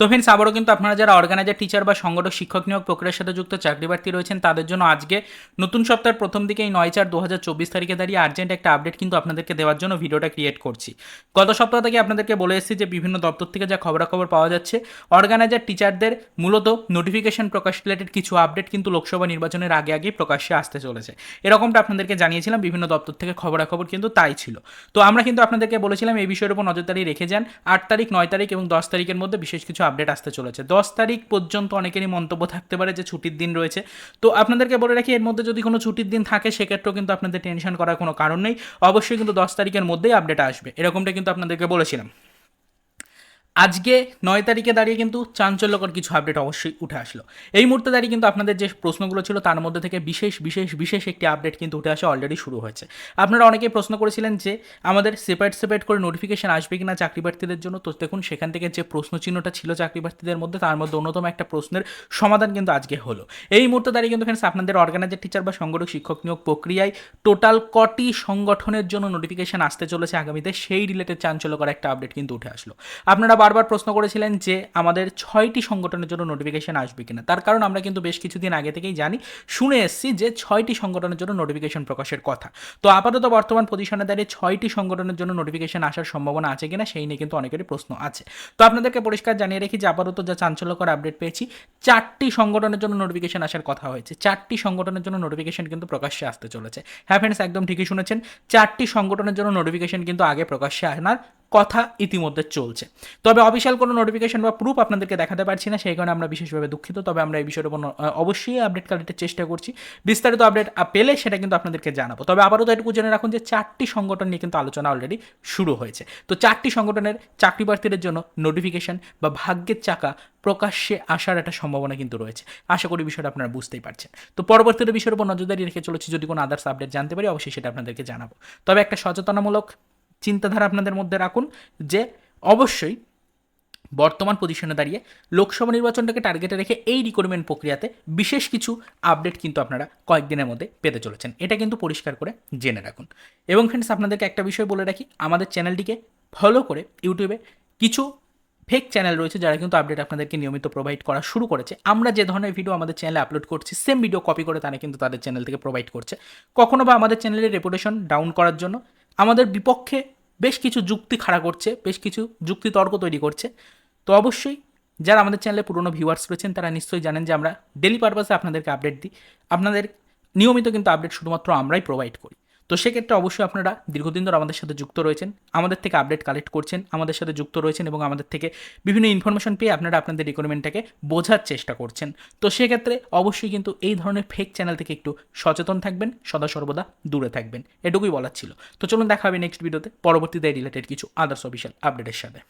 তো ফ্রেন্ডস আবারও কিন্তু আপনারা যারা অর্গানাইজার টিচার বা সংগঠক, শিক্ষক নিয়োগ প্রক্রিয়ার সাথে যুক্ত চাকরি প্রার্থী রয়েছেন, তাদের জন্য আজকে নতুন সপ্তাহের প্রথম দিকে এই নয় চার দু হাজার চব্বিশ তারিখে দাঁড়িয়ে আর্জেন্ট একটা আপডেট কিন্তু আপনাদেরকে দেওয়ার জন্য ভিডিওটা ক্রিয়েট করছি। গত সপ্তাহ থেকে আপনাদেরকে বলে এসেছি যে বিভিন্ন দপ্তর থেকে যা খবরাখবর পাওয়া যাচ্ছে অর্গানাইজার টিচারদের মূলত নোটিফিকেশন প্রকাশ রিলেটেড কিছু আপডেট কিন্তু লোকসভা নির্বাচনের আগে আগেই প্রকাশ্যে আসতে চলেছে। এরকমটা আপনাদেরকে জানিয়েছিলাম, বিভিন্ন দপ্তর থেকে খবরাখবর কিন্তু তাই ছিল। তো আমরা কিন্তু আপনাদেরকে বলেছিলাম, এই বিষয়ের উপর নজরদারি রেখে যান। আট তারিখ, নয় তারিখ এবং দশ তারিখের মধ্যে বিশেষ কিছু আপডেট আসতে চলেছে। দশ তারিখ পর্যন্ত অনেকেরই মন্তব্য থাকতে পারে যে ছুটির দিন রয়েছে। তো আপনাদেরকে বলে রাখি, এর মধ্যে যদি কোনো ছুটির দিন থাকে, সেক্ষেত্রেও কিন্তু আপনাদের টেনশন করার কোনো কারণ নেই। অবশ্যই কিন্তু দশ তারিখের মধ্যেই আপডেট আসবে। এরকমটা কিন্তু আপনাদেরকে বলেছিলাম। আজকে নয় তারিখে দাঁড়িয়ে কিন্তু চাঞ্চল্যকর কিছু আপডেট অবশ্যই উঠে আসলো। এই মুহূর্তে দাঁড়িয়ে কিন্তু আপনাদের যে প্রশ্নগুলো ছিল, তার মধ্যে থেকে বিশেষ বিশেষ বিশেষ একটি আপডেট কিন্তু উঠে আসা অলরেডি শুরু হয়েছে। আপনারা অনেকেই প্রশ্ন করেছিলেন যে, আমাদের সেপারেট সেপারেট করে নোটিফিকেশন আসবে কিনা চাকরি প্রার্থীদের জন্য? তো দেখুন, সেখান থেকে যে প্রশ্ন চিহ্নটা ছিল চাকরি প্রার্থীদের মধ্যে, তার মধ্যে অন্যতম একটা প্রশ্নের সমাধান কিন্তু আজকে হলো। এই মুহূর্তে দাঁড়িয়ে কিন্তু ফ্রেন্ডস আপনাদের অর্গানাইজার টিচার বা সংগঠক, শিক্ষক নিয়োগ প্রক্রিয়ায় টোটাল কটি সংগঠনের জন্য নোটিফিকেশন আসতে চলেছে আগামীতে? সেই রিলেটেড চাঞ্চল্যকর একটা আপডেট কিন্তু উঠে আসলো। আপনারা বারবার প্রশ্ন করেছিলেন যে আমাদের ছয়টি সংগঠনের জন্য নোটিফিকেশন আসবে কিনা। তার কারণ আমরা কিন্তু বেশ কিছুদিন আগে থেকেই জানি, শুনে এসেছি যে ছয়টি সংগঠনের জন্য নোটিফিকেশন প্রকাশের কথা। তো আপাতত বর্তমান পজিশনে দাঁড়িয়ে ছয়টি সংগঠনের জন্য নোটিফিকেশন আসার সম্ভাবনা আছে কিনা সেই নিয়ে কিন্তু অনেকেরই প্রশ্ন আছে। তো আপনাদেরকে পরিষ্কার জানিয়ে রেখি যে আপাতত যা চাঞ্চল্যকর আপডেট পেয়েছি, চারটি সংগঠনের জন্য নোটিফিকেশন আসার কথা হয়েছে। চারটি সংগঠনের জন্য নোটিফিকেশন কিন্তু প্রকাশ্যে আসতে চলেছে। হ্যাঁ ফ্রেন্ডস একদম ঠিকই শুনেছেন, চারটি সংগঠনের জন্য নোটিফিকেশন কিন্তু আগে প্রকাশ্যে আনার কথা ইতিমধ্যে চলছে। তবে অফিসিয়াল কোনো নোটিফিকেশন বা প্রুফ আপনাদেরকে দেখাতে পারছি না, সেই কারণে আমরা বিশেষভাবে দুঃখিত। তবে আমরা এই বিষয়ের উপর অবশ্যই আপডেট কালেক্টের চেষ্টা করছি। বিস্তারিত আপডেট পেলে সেটা কিন্তু আপনাদেরকে জানাব। তবে আবারও তো এটুকু জেনে রাখুন যে চারটি সংগঠন নিয়ে কিন্তু আলোচনা অলরেডি শুরু হয়েছে। তো চারটি সংগঠনের চাকরি প্রার্থীদের জন্য নোটিফিকেশন বা ভাগ্যের চাকা প্রকাশ্যে আসার একটা সম্ভাবনা কিন্তু রয়েছে। আশা করি বিষয়টা আপনারা বুঝতেই পারছেন। তো পরবর্তীতে বিষয়ের উপর নজরদারি রেখে চলেছি। যদি কোনো আদার্স আপডেট জানতে পারি, অবশ্যই সেটা আপনাদেরকে জানাব। তবে একটা সচেতনামূলক চিন্তাধারা আপনাদের মধ্যে রাখুন যে অবশ্যই বর্তমান পজিশনে দাঁড়িয়ে লোকসভা নির্বাচনটাকে টার্গেটে রেখে এই রিক্রুটমেন্ট প্রক্রিয়াতে বিশেষ কিছু আপডেট কিন্তু আপনারা কয়েকদিনের মধ্যে পেতে চলেছেন। এটা কিন্তু পরিষ্কার করে জেনে রাখুন। এবং ফ্রেন্ডস আপনাদেরকে একটা বিষয় বলে রাখি, আমাদের চ্যানেলটিকে ফলো করে ইউটিউবে কিছু ফেক চ্যানেল রয়েছে যারা কিন্তু আপডেট আপনাদেরকে নিয়মিত প্রোভাইড করা শুরু করেছে। আমরা যে ধরনের ভিডিও আমাদের চ্যানেলে আপলোড করছি সেম ভিডিও কপি করে তারা কিন্তু তাদের চ্যানেল থেকে প্রোভাইড করছে। কখনো বা আমাদের চ্যানেলের রেপুটেশন ডাউন করার জন্য আমাদের বিপক্ষে বেশ কিছু যুক্তি খাড়া করছে, বেশ কিছু যুক্তি তর্ক তৈরি করছে। তো অবশ্যই যারা আমাদের চ্যানেলে পুরনো ভিউয়ার্স রয়েছেন, তারা নিশ্চয়ই জানেন যে আমরা ডেলি পারপাসে আপনাদেরকে আপডেট দিই। আপনাদের নিয়মিত কিন্তু আপডেট শুধুমাত্র আমরাই প্রোভাইড করি। তো সেক্ষেত্রে অবশ্যই আপনারা দীর্ঘদিন ধরে আমাদের সাথে যুক্ত রয়েছেন, আমাদের থেকে আপডেট কালেক্ট করছেন, আমাদের সাথে যুক্ত রয়েছেন এবং আমাদের থেকে বিভিন্ন ইনফরমেশন পেয়ে আপনারা আপনাদের রিকোয়ারমেন্টটাকে বোঝার চেষ্টা করছেন। তো সেক্ষেত্রে অবশ্যই কিন্তু এই ধরনের ফেক চ্যানেল থেকে একটু সচেতন থাকবেন, সদা সর্বদা দূরে থাকবেন। এটুকুই বলার ছিল। তো চলুন দেখা হবে নেক্সট ভিডিওতে পরবর্তীতে রিলেটেড কিছু আদার্স অফিসিয়াল আপডেটের সাথে।